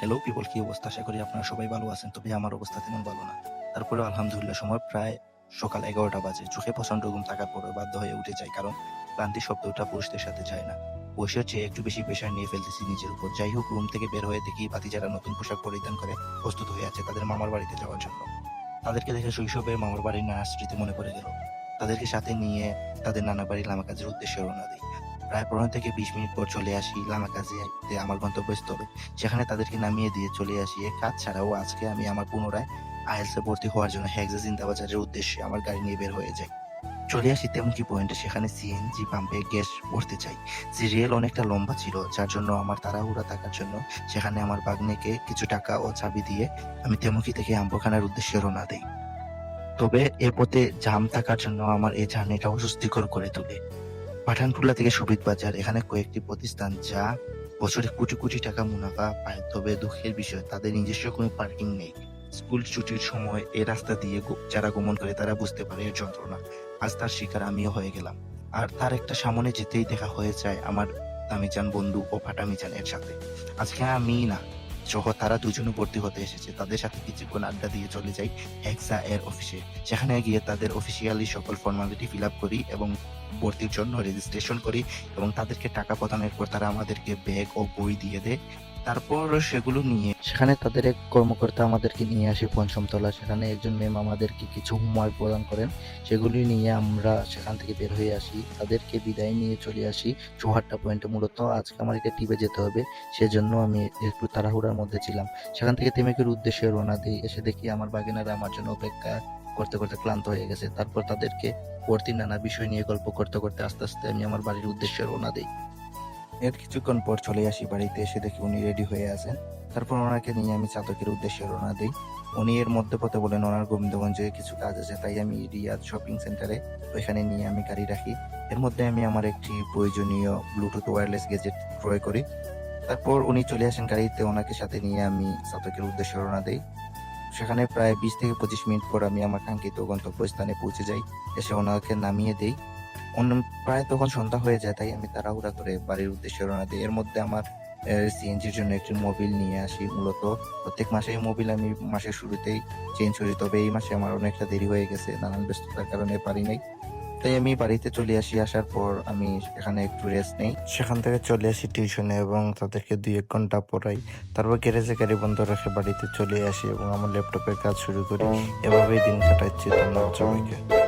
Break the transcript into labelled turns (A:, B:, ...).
A: Hello people কি অবস্থা? আশা করি আপনারা সবাই ভালো আছেন। তবে আমার অবস্থা তেমন ভালো না। তারপরে আলহামদুলিল্লাহ সময় প্রায় সকাল এগারোটা বাজে। চোখে প্রচণ্ড ঘুম থাকার পরে বাধ্য হয়ে উঠে যায় কারণ ক্লান্তি শব্দটা পুরুষদের সাথে যায় না। বয়সের চেয়ে একটু বেশি প্রেশার নিয়ে ফেলতেছি নিজের উপর। যাই হোক রুম থেকে বের হয়ে দেখি বাতি যারা নতুন পোশাক পরিধান করে প্রস্তুত হয়ে আছে তাদের মামার বাড়িতে যাওয়ার জন্য। তাদেরকে দেখে শৈশবে মামার বাড়ির নানা স্মৃতি মনে পড়ে গেল। তাদেরকে সাথে নিয়ে তাদের নানা বাড়ির লামা কাজের উদ্দেশ্যে রওনা দিই। প্রায় পনেরো থেকে বিশ মিনিট পর চলে আসি লামা কাজে আমার গন্তব্যস্থলে। সেখানে তাদেরকে নামিয়ে দিয়ে চলে আসি। এ কাজ ছাড়াও আজকে আমি আমার পুনরায় আইএলসে ভর্তি হওয়ার জন্য হ্যাগজা জিন্দাবাজারের উদ্দেশ্যে আমার গাড়ি নিয়ে বের হয়ে যাই। চলে আসি তেমকি পয়েন্টে, সেখানে সিএনজি পাম্পে গ্যাস ভরতে চাই। যে রেল অনেকটা লম্বা ছিল, যার জন্য আমার তাড়াহুড়া থাকার জন্য সেখানে আমার বাগনেকে কিছু টাকা ও চাবি দিয়ে আমি তেমকি থেকে আম্বখানার উদ্দেশ্যে রওনা দেই। তবে এ পথে জাম থাকার জন্য আমার এই জার্নিটা অস্বস্তিকর করে তোলে। পাঠানটুলা থেকে সুবিদ বাজার, এখানে কয়েকটি প্রতিষ্ঠান যা বছরে কোটি কোটি টাকা মুনাফা পায়। তবে দুঃখের বিষয়, তাদের নিজস্ব কোনো পার্কিং নেই। স্কুল ছুটির সময় এ রাস্তা দিয়ে যারা গমন করে তারা বুঝতে পারে এর যন্ত্রণা। আজ তার শিকার আমিও হয়ে গেলাম। আর তার একটা সামনে যেতেই দেখা হয়ে যায় আমার তামিজান বন্ধু ও ফাটামিজানের সাথে। আজকে আমি না সহ তারা দুজনে ভর্তি হতে এসেছে। তাদের সাথে কিছুক্ষণ আড্ডা দিয়ে চলে যাই হেক্সা এর অফিসে। সেখানে গিয়ে তাদের অফিসিয়ালি সকল ফর্মালিটি ফিল আপ করি এবং ভর্তির জন্য রেজিস্ট্রেশন করি এবং তাদেরকে টাকা প্রদানের পর তারা আমাদেরকে ব্যাগ ও বই দিয়ে দেয়। তারপর সেগুলো নিয়ে সেখানে তাদের এক কর্মকর্তা আমাদেরকে নিয়ে আসে পঞ্চমতলা সেখানে একজন ম্যাম আমাদেরকে কিছু হোমওয়ার্ক প্রদান করেন। সেগুলি নিয়ে আমরা সেখান থেকে বের হয়ে আসি। তাদেরকে বিদায় নিয়ে চলে আসি। চৌহাট্টা পয়েন্টে মূলত আজকে আমাদেরকে টিপে যেতে হবে। সেজন্য আমি একটু তাড়াহুড়ার মধ্যে ছিলাম। সেখান থেকে তেমেকের উদ্দেশ্যে রওনা দিই। এসে দেখি আমার বাগিনারা আমার জন্য অপেক্ষা করতে করতে ক্লান্ত হয়ে গেছে। তারপর তাদেরকে পরদিন নানা বিষয় নিয়ে গল্প করতে করতে আস্তে আস্তে আমি আমার বাড়ির উদ্দেশ্যে রওনা দিই। এর কিছুক্ষণ পর চলে আসি বাড়িতে, এসে দেখি উনি রেডি হয়ে আছেন। তারপর ওনাকে নিয়ে আমি চাতকের উদ্দেশ্যে রওনা দিই। উনি এর মধ্যে পথে বলেন, ওনার গোবিন্দগঞ্জে কিছু কাজ আছে, তাই আমি রিয়াদ শপিং সেন্টারে ওইখানে নিয়ে আমি গাড়ি রাখি। এর মধ্যে আমি আমার একটি প্রয়োজনীয় ব্লুটুথ ওয়্যারলেস গেজেট ক্রয় করি। তারপর উনি চলে আসেন গাড়িতে, ওনাকে সাথে নিয়ে আমি চাতকের উদ্দেশ্যে রওনা দিই। সেখানে প্রায় বিশ থেকে পঁচিশ মিনিট পর আমি আমার কাঙ্ক্ষিত গন্তব্যস্থানে পৌঁছে যাই। এসে ওনাকে নামিয়ে দেই। প্রায় তখন সন্ধ্যা হয়ে যায় তাই আমি তাড়াহুড়া করে বাড়ির উদ্দেশ্যে রওনা দিই। এর মধ্যে আমার সিএনজির জন্য একটি মোবিল নিয়ে আসি মূলত। প্রত্যেক মাসে এই মোবিল আমি মাসের শুরুতেই চেঞ্জ করি তবে এই মাসে আমার অনেকটা দেরি হয়ে গেছে নানান ব্যস্ততার কারণে পারি নাই। তাই আমি বাড়িতে চলে আসি আসার পর আমি এখানে একটু রেস্ট নেই। সেখান থেকে চলে আসি টিউশনে এবং তাদেরকে দুই এক ঘণ্টা পড়াই। তারপর গ্যারেজে গাড়ি বন্ধ রেখে বাড়িতে চলে আসি এবং আমার ল্যাপটপের কাজ শুরু করি। এভাবেই দিন কাটাচ্ছি ধন্যবাদ সবাইকে।